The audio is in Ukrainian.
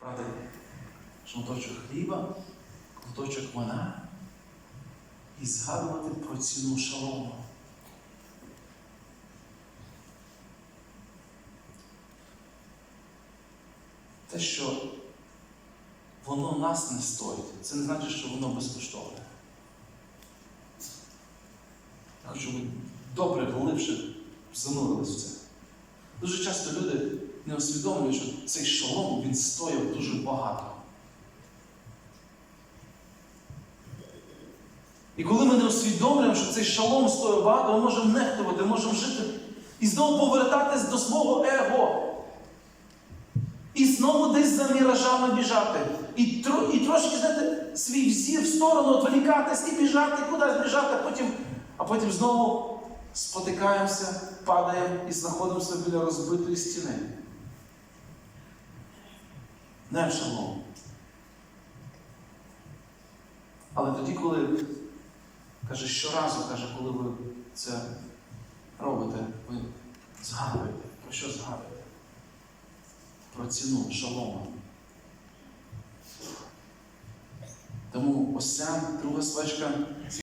брати шматочок хліба, ковточок вина і згадувати про ціну шалому. Те, що воно нас не стоїть, це не значить, що воно безкоштовне. Я хочу, щоб добре, глибше занурились в це. Дуже часто люди не усвідомлюють, що цей шолом він стояв дуже багато. І коли ми не усвідомлюємо, що цей шалом стоїть багато, ми можемо нехтувати, можемо жити і знову повертатись до свого его. І знову десь за міражами біжати. І, тро, і трошки, знаєте, свій взір в сторону відволікатись і біжати, кудись біжати, а потім, а потім знову спотикаємося, падаємо і знаходимося біля розбитої стіни. Не в шалом. Але тоді, коли каже, щоразу, каже, коли ви це робите, ви згадуєте. Про що згадуєте? Про ціну шалому. Тому ось ця друга свечка